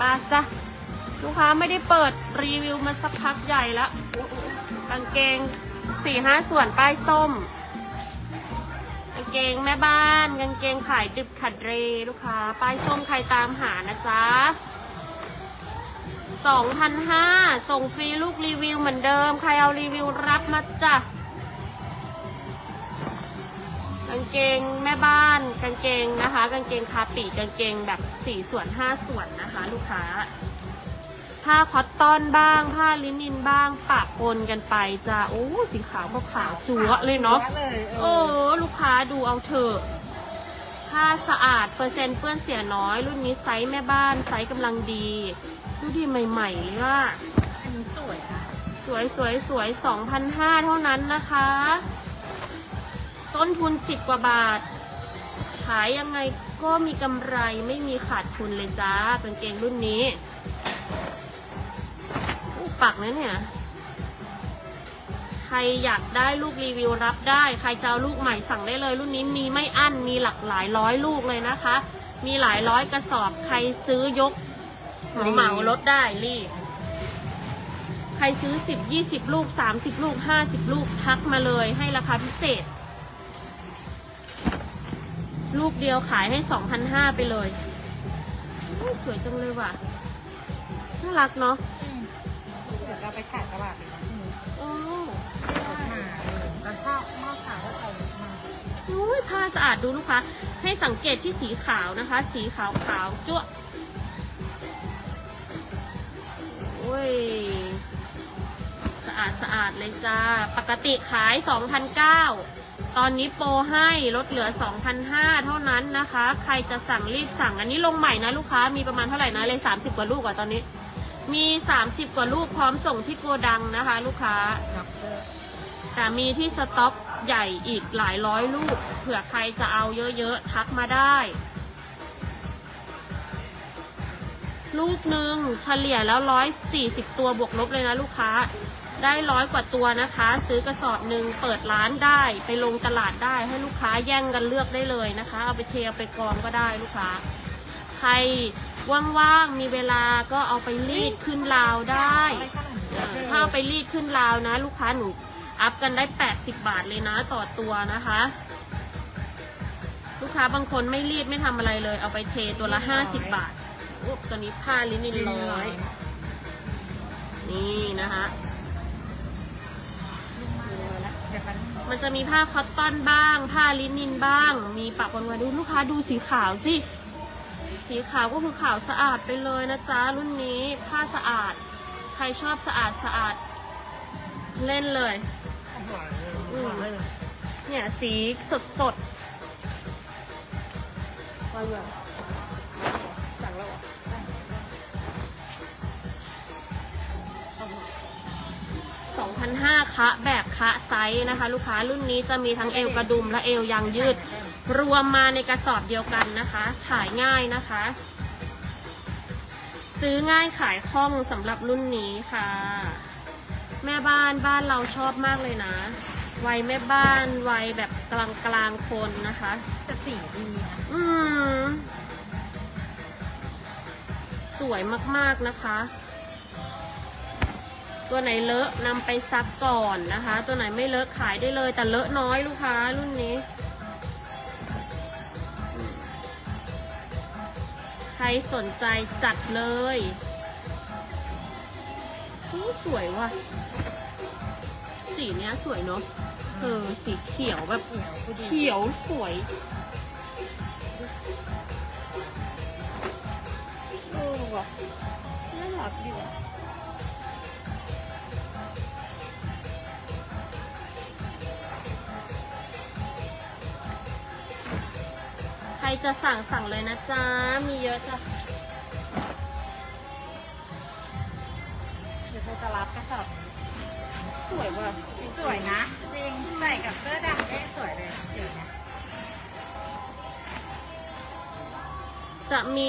ปทิ้งไว้ป้าจ้ะลูกค้าไม่ได้เปิดรีวิวมาสักพักใหญ่แล้วกางเกงสี่ห้าส่วนป้ายส้มกางเกงแม่บ้านกางเกงขายดึบขัดเรลูกค้า ป้ายส้มใครตามหานะจ๊ะ2,500ส่งฟรีลูกรีวิวเหมือนเดิม ใครเอารีวิวรับมาจ้ะางเกงแม่บ้าน กางเกงนะคะ กางเกงคาปีกางเกงแบบสี่ส่วนห้าส่วนนะคะ ลูกค้า ผ้าคอตตอนบ้าง ผ้าลินินบ้างปะปนกันไปจ้ะโอ้สีขาวก็ขาวจั๊วะเลยเนาะเลยเออ ลูกค้าดูเอาเถอะผ้าสะอาดเปอร์เซ็นต์เปื้อนเสียน้อย รุ่นนี้ไซส์แม่บ้านไซส์กำลังดี ดูดีใหม่ๆเลยว่าอันนี้สวยอะสวยสวยสวยสองพันห้าเท่านั้นนะคะ ต้นทุนสิบกว่าบาท ขายยังไงก็มีกำไรไม่มีขาดทุนเลยจ้ากางเกงรุ่นนี้ปักนะเนี่ย ใครอยากได้ลูกรีวิวรับได้ ใครจะเอาลูกใหม่สั่งได้เลย รุ่นนี้มีไม่อั้น มีหลักหลายร้อยลูกเลยนะคะ มีหลายร้อยกระสอบ ใครซื้อยกเหมาลดได้รีบใครซื้อ 10 20 ลูก 30 ลูก 50 ลูก ทักมาเลยให้ราคาพิเศษ ลูกเดียวขายให้2,500ไปเลยโอ้ยสวยจังเลยว่ะ น่ารักเนาะเดี๋ยวเราไปขายตลาดเลยนะที่นี้โอ้รถมาเลยแล้วชอบมากขายก็ใส่รถมาโอ้ยผ้าสะอาดดูลูกค้า ให้สังเกตที่สีขาวนะคะ สีขาวขาวๆจั่วโอ้ย สะอาดสะอาดเลยจ้า ปกติขาย2,009 ตอนนี้โปรให้ลดเหลือ 2,500 เท่านั้นนะคะ ใครจะสั่งรีบสั่ง อันนี้ลงใหม่นะลูกค้า มีประมาณเท่าไหร่นะ เลย 30 กว่าลูกกว่าตอนนี้ มี 30 กว่าลูกพร้อมส่งที่โกดังนะคะ ลูกค้า แต่มีที่สต็อกใหญ่อีกหลายร้อยลูก เผื่อใครจะเอาเยอะๆ ทักมาได้ ลูกหนึ่งเฉลี่ยแล้วร้อยสี่สิบตัวบวกลบเลยนะลูกค้า ได้ร้อยกว่าตัวนะคะ ซื้อกระสอบหนึ่งเปิดร้านได้ไปลงตลาดได้ให้ลูกค้าแย่งกันเลือกได้เลยนะคะ เอาไปเทเอาไปกรองก็ได้ลูกค้า ใครว่างๆมีเวลาก็เอาไปรีดขึ้นราวได้อะไรขนาดนี้เออถ้าเอาไปรีดขึ้นราวนะ ลูกค้าหนูอัพกันได้ 80 บาทเลยนะต่อตัวนะคะ ลูกค้าบางคนไม่รีดไม่ทำอะไรเลย เอาไปเทตัวละ 50 บาทอุ๊บตัวนี้ผ้าลินินร้อยนี่นะคะ มันจะมีผ้าคอตตอนบ้าง ผ้าลินินบ้าง มีปะปนมาดูลูกค้าดูสีขาวสิสีขาวก็คือขาวสะอาดไปเลยนะจ๊ะรุ่นนี้ผ้าสะอาด ใครชอบสะอาดสะอาด เล่นเลยเนี่ยสีสดสดวันแบบสั่งแล้วอะ 6,500คะแบบคะไซส์นะคะ ลูกค้ารุ่นนี้จะมีทั้งเอวกระดุมและเอวยางยืด รวมมาในกระสอบเดียวกันนะคะ ขายง่ายนะคะ ซื้อง่ายขายคล่องสำหรับรุ่นนี้ค่ะ แม่บ้านบ้านเราชอบมากเลยนะวัยแม่บ้านวัยแบบกลางกลางคนนะคะจะสีดีอืมสวยมากๆนะคะ ตัวไหนเลอะนำไปซักก่อนนะคะ ตัวไหนไม่เลอะขายได้เลย แต่เลอะน้อยลูกค้ารุ่นนี้ ใครสนใจจัดเลยโอ้สวยว่ะ สีเนี้ยสวยเนาะเออสีเขียวแบบเขียวผู้ดีเขียวสวยเออว่ะน่ารักดีว่ะ รจะสั่งสั่งเลยนะจ๊ะ มีเยอะจ้ะ เดี๋ยวเธอจะรับกระสอบสวยว่ะสวยนะ จริง ใส่กับเสื้อดำได้สวยเลยสีเนี้ยจะมี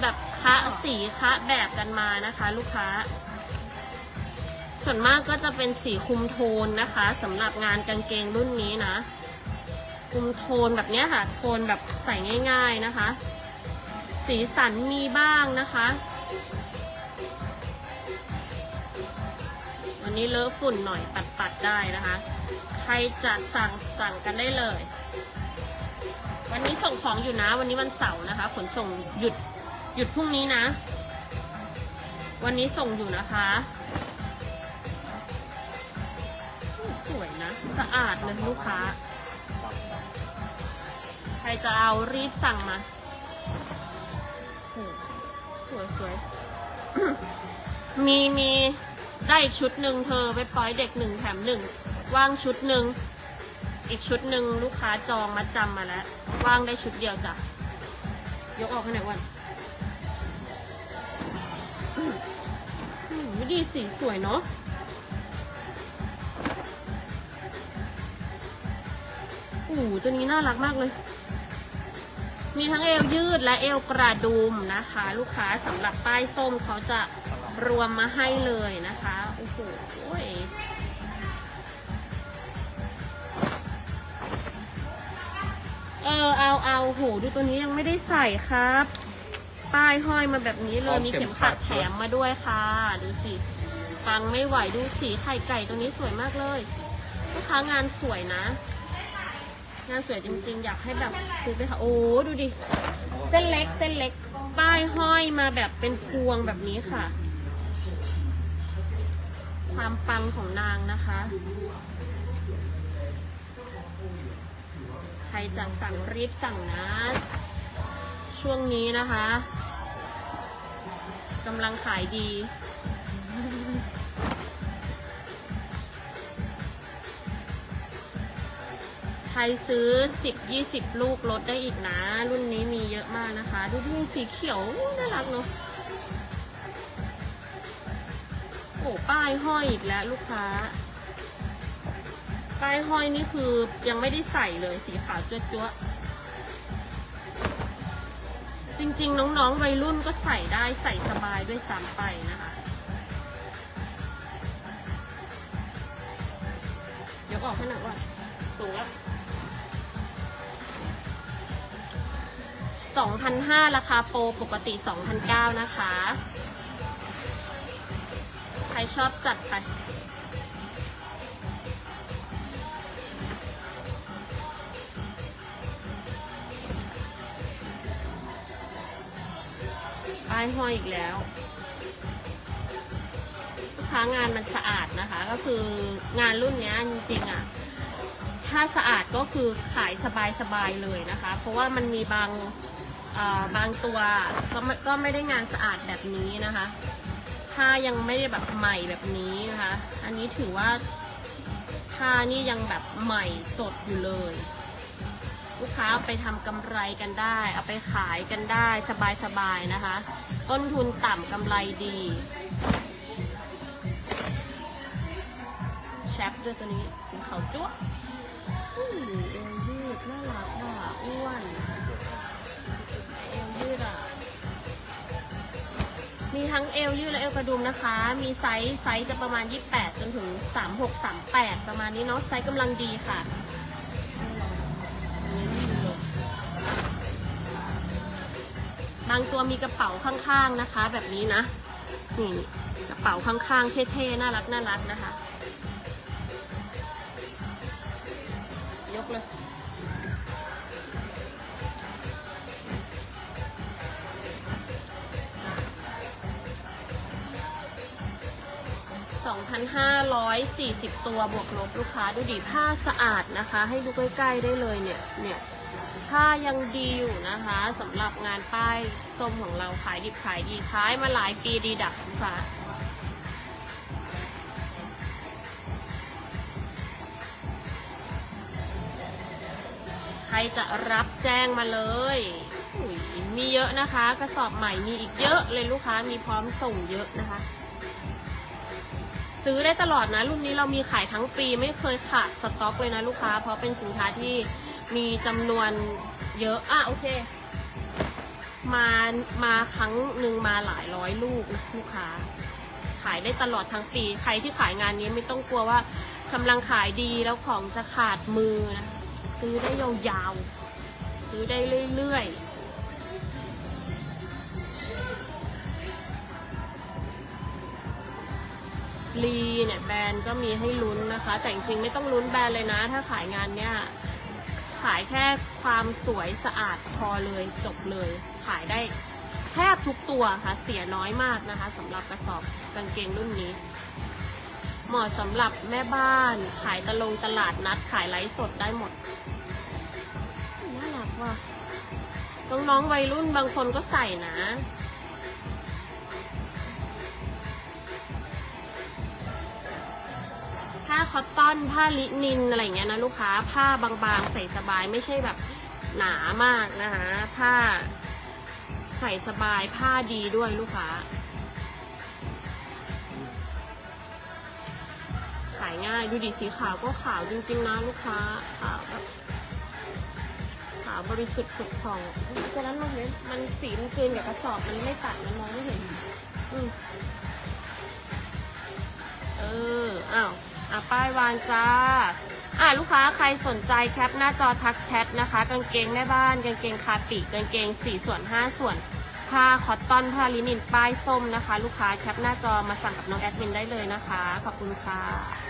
แบบคะสีคะแบบกันมานะคะ ลูกค้า ส่วนมากก็จะเป็นสีคุมโทนนะคะสำหรับงานกางเกงรุ่นนี้นะ คุมโทนแบบนี้ค่ะ โทนแบบใส่ง่าย ๆนะคะ สีสันมีบ้างนะคะ วันนี้เลอะฝุ่นหน่อยปัดๆได้นะคะ ใครจะสั่งสั่งกันได้เลย วันนี้ส่งของอยู่นะ วันนี้วันเสาร์นะคะ ขนส่งหยุดหยุดพรุ่งนี้นะ วันนี้ส่งอยู่นะคะสวยนะ สะอาดเลยลูกค้า ครจะเอารีบสั่งมาสวยสวยมีมีได้อีกชุดหนึ่งเธอไปปล่อยเด็กหนึ่งแถมหนึ่งว่างชุดหนึ่งอีกชุดหนึ่งลูกค้าจองมาจำมาแล้วว่างได้ชุดเดียวจ้ะยกออกให้หน่อยวันอืมดีสีสวยเนาะโอ้โหตัวนี้น่ารักมากเลย มีทั้งเอวยืดและเอวกระดุมนะคะ ลูกค้าสำหรับป้ายส้มเขาจะรวมมาให้เลยนะคะโอ้โหเออเอาเอาโหดูตัวนี้ยังไม่ได้ใส่ครับ ป้ายห้อยมาแบบนี้เลยมีเข็มขัดแถมมาด้วยค่ะ ดูสิฟังไม่ไหวดูสีไข่ไก่ตัวนี้สวยมากเลยลูกค้างานสวยนะ งานสวยจริงๆ อยากให้แบบซื้อไปค่ะ โอ้ดูดิ เส้นเล็กเส้นเล็ก ป้ายห้อยมาแบบเป็นพวงแบบนี้ค่ะ ความปังของนางนะคะ ใครจะสั่งรีบสั่งนะ ช่วงนี้นะคะกำลังขายดี ครซื้อ 10-20 ลูกลดได้อีกนะ รุ่นนี้มีเยอะมากนะคะ ดูดิสีเขียวน่ารักเนาะโอ้ป้ายห้อยอีกแล้วลูกค้า ป้ายห้อยนี่คือยังไม่ได้ใส่เลยสีขาวจั๊วๆจริงๆ น้องๆ วัยรุ่นก็ใส่ได้ใส่สบายด้วยซ้ำไปนะคะ เดี๋ยวออกให้หน่อยว่าสูงแล้ว 2,500 ราคาโปรปกติ 2,900 นะคะ ใครชอบจัดไปป้ายห้อยอีกแล้วลูกค้างานมันสะอาดนะคะ ก็คืองานรุ่นนี้จริงๆอะถ้าสะอาดก็คือขายสบายๆเลยนะคะ เพราะว่ามันมีบาง บางตัวก็ไม่ก็ไม่ได้งานสะอาดแบบนี้นะคะผ้ายังไม่ได้แบบใหม่แบบนี้นะคะ อันนี้ถือว่าผ้านี่ยังแบบใหม่สดอยู่เลย ลูกค้าเอาไปทำกำไรกันได้ เอาไปขายกันได้สบายๆนะคะ ต้นทุนต่ำกำไรดีแชปด้วยตัวนี้สีขาวจั๊วอู้เอวยืดน่ารักอะอ้วน ดอะ มีทั้งเอวยืดและเอวกระดุมนะคะ มีไซส์ไซส์จะประมาณ 28 จนถึง 36 38 ประมาณนี้เนาะ ไซส์กำลังดีค่ะบางตัวมีกระเป๋าข้างๆนะคะ แบบนี้นะ นี่กระเป๋าข้างๆเท่ๆน่ารักน่ารักนะคะ ยกเลย 2,540 ตัวบวกลบลูกค้าดูดิผ้าสะอาดนะคะ ให้ดูใกล้ๆได้เลยเนี่ยเนี่ยผ้ายังดีอยู่นะคะสำหรับงานป้ายส้มของเราขายดิบขายดีขายมาหลายปีดีดักลูกค้าใครจะรับแจ้งมาเลยมีเยอะนะคะ กระสอบใหม่มีอีกเยอะเลยลูกค้ามีพร้อมส่งเยอะนะคะ ซื้อได้ตลอดนะ รุ่นนี้เรามีขายทั้งปีไม่เคยขาดสต็อกเลยนะลูกค้า เพราะเป็นสินค้าที่มีจำนวนเยอะอะโอเค มามาครั้งหนึ่งมาหลายร้อยลูกนะลูกค้า ขายได้ตลอดทั้งปี ใครที่ขายงานนี้ไม่ต้องกลัวว่ากำลังขายดีแล้วของจะขาดมือนะซื้อได้ยาวๆซื้อได้เรื่อยๆ ลีเนี่ยแบรนด์ก็มีให้ลุ้นนะคะ แต่จริงๆไม่ต้องลุ้นแบรนด์เลยนะ ถ้าขายงานเนี้ยขายแค่ความสวยสะอาดพอเลยจบเลย ขายได้แทบทุกตัวค่ะ เสียน้อยมากนะคะสำหรับกระสอบกางเกงรุ่นนี้ เหมาะสำหรับแม่บ้านขายตะลงตลาดนัด ขายไลฟ์สดได้หมดน่ารักว่ะน้องๆวัยรุ่นบางคนก็ใส่นะ อตตอน ผ้าลินินอะไรเงี้ยนะลูกค้าผ้าบางๆ ใส่สบายไม่ใช่แบบหนามากนะคะผ้าใส่สบายผ้าดีด้วยลูกค้า ขายง่ายดูดิสีขาวก็ขาวจริงๆนะลูกค้าขาวแบบขาวบริสุทธิ์ผุดผ่องฉะนั้นมันเห็นมันสีมันกลืนกับกระสอบมันไม่ตัดมันมองไม่เห็น อืมเอออ้าว อะป้ายวางจ้า อะลูกค้าใครสนใจแคปหน้าจอทักแชทนะคะ กางเกงแม่บ้าน กางเกงคาติกางเกง4ส่วน5ส่วนผ้าคอตตอนผ้าลินินป้ายส้มนะคะ ลูกค้าแคปหน้าจอมาสั่งกับน้องแอดมินได้เลยนะคะ ขอบคุณค่ะ